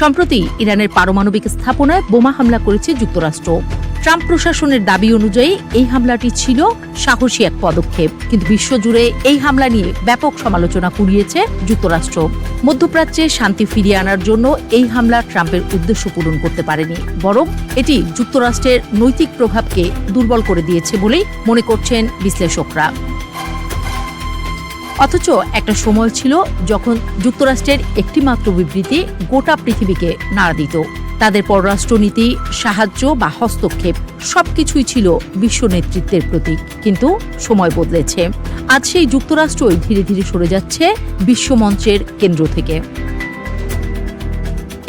সম্প্রতি ইরানের পারমাণবিক স্থাপনায় বোমা হামলা করেছে যুক্তরাষ্ট্র। ট্রাম্প প্রশাসনের দাবি অনুযায়ী এই হামলাটি ছিল সাহসী এক পদক্ষেপ। কিন্তু বিশ্বজুড়ে এই হামলা নিয়ে ব্যাপক সমালোচনা কুড়িয়েছে যুক্তরাষ্ট্র। মধ্যপ্রাচ্যে শান্তি ফিরিয়ে আনার জন্য এই হামলা ট্রাম্পের উদ্দেশ্য পূরণ করতে পারেনি। বরং এটি যুক্তরাষ্ট্রের নৈতিক প্রভাবকে দুর্বল করে দিয়েছে বলেই মনে করছেন বিশ্লেষকরা। অথচ একটা সময় ছিল যখন যুক্তরাষ্ট্রের একটি মাত্র বিবৃতি গোটা পৃথিবীকে নাড়া দিত। তাদের পররাষ্ট্রনীতি, সাহায্য বা হস্তক্ষেপ সবকিছুই ছিল বিশ্ব নেতৃত্বের প্রতীক। কিন্তু সময় বদলেছে। আজ সেই যুক্তরাষ্ট্রই ধীরে ধীরে সরে যাচ্ছে বিশ্বমঞ্চের কেন্দ্র থেকে।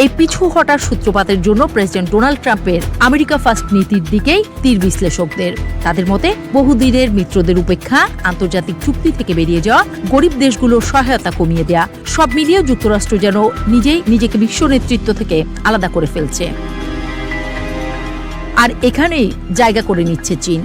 এই পিছু হটার সূত্রপাতের জন্য প্রেসিডেন্ট ডোনাল্ড ট্রাম্পের আমেরিকা ফার্স্ট নীতির দিকেই তীর বিশ্লেষকদের। তাদের মতে, বহুদিনের মিত্রদের উপেক্ষা আন্তর্জাতিক চুক্তি থেকে বেরিয়ে যাওয়া গরিব দেশগুলোর সহায়তা কমিয়ে দেয়া, সব মিলিয়ে যুক্তরাষ্ট্র যেন নিজেই নিজেকে বিশ্ব নেতৃত্ব থেকে আলাদা করে ফেলছে। আর এখানেই জায়গা করে নিচ্ছে চীন।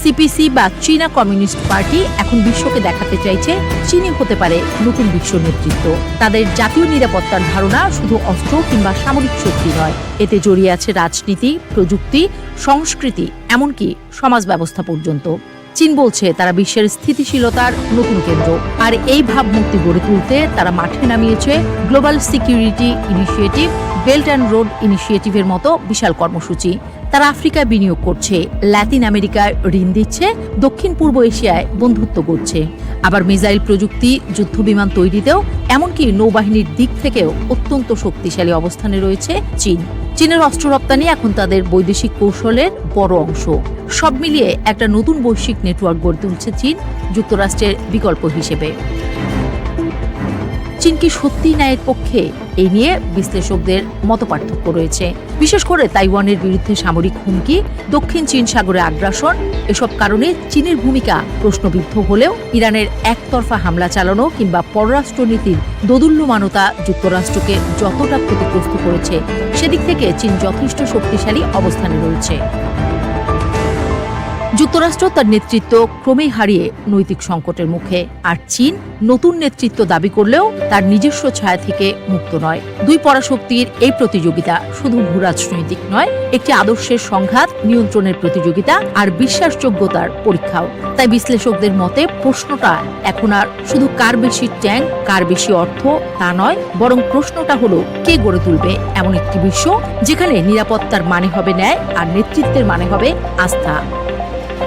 সিপিসি বা চীনা কমিউনিস্ট পার্টি এখন বিশ্বকে দেখাতে চাইছে চীনই হতে পারে নতুন বিশ্ব নেতৃত্ব। তাদের জাতীয় নিরাপত্তার ধারণা শুধু অস্ত্র কিংবা সামরিক শক্তি নয়। এতে জড়িয়ে আছে রাজনীতি, প্রযুক্তি, সংস্কৃতি, এমনকি সমাজ ব্যবস্থা পর্যন্ত। চীন বলছে তারা বিশ্বের স্থিতিশীলতার নতুন কেন্দ্র। আর এই ভাবমূর্তি গড়ে তুলতে তারা মাঠে নামিয়েছে global security initiative belt and road ইনিশিয়েটিভের মতো বিশাল কর্মসূচি। তারা আফ্রিকায় বিনিয়োগ করছে ল্যাতিন আমেরিকায় ঋণ দিচ্ছে, দক্ষিণ পূর্ব এশিয়ায় বন্ধুত্ব করছে আবার মিসাইল প্রযুক্তি, যুদ্ধবিমান তৈরিতেও, এমনকি নৌবাহিনীর দিক থেকেও অত্যন্ত শক্তিশালী অবস্থানে রয়েছে চীন। চীনের অস্ত্র রপ্তানি এখন তাদের বৈদেশিক কৌশলের বড় অংশ। সব মিলিয়ে একটা নতুন বৈশ্বিক নেটওয়ার্ক গড়ে তুলছে চীন, যুক্তরাষ্ট্রের বিকল্প হিসেবে। চীন কি সত্যিই ন্যায়ের পক্ষে এই নিয়ে বিশ্লেষকদের মতপার্থক্য রয়েছে। বিশেষ করে তাইওয়ানের বিরুদ্ধে সামরিক হুমকি, দক্ষিণ চীন সাগরে আগ্রাসন, এসব কারণে চীনের ভূমিকা প্রশ্নবিদ্ধ হলেও ইরানের একতরফা হামলা চালানো কিংবা পররাষ্ট্রনীতির দোদুল্যমানতা যুক্তরাষ্ট্রকে যতটা ক্ষতিগ্রস্ত করেছে, সেদিক থেকে চীন যথেষ্ট শক্তিশালী অবস্থানে রয়েছে। যুক্তরাষ্ট্র তার নেতৃত্ব ক্রমেই হারিয়ে নৈতিক সংকটের মুখে। আর চীন নতুন নেতৃত্ব দাবি করলেও তার নিজস্ব ছায়া থেকে মুক্ত নয়। দুই পরাশক্তির এই প্রতিযোগিতা শুধু ভূরাজনৈতিক নয়, একটি আদর্শের সংঘাত, নিয়ন্ত্রণের প্রতিযোগিতা আর বিশ্বাসযোগ্যতার পরীক্ষাও। তাই বিশ্লেষকদের মতে প্রশ্নটা এখন আর শুধু কার বেশি ট্যাঙ্ক কার বেশি অর্থ তা নয়, বরং প্রশ্নটা হলো, কে গড়ে তুলবে এমন একটি বিশ্ব যেখানে নিরাপত্তার মানে হবে ন্যায় আর নেতৃত্বের মানে হবে আস্থা।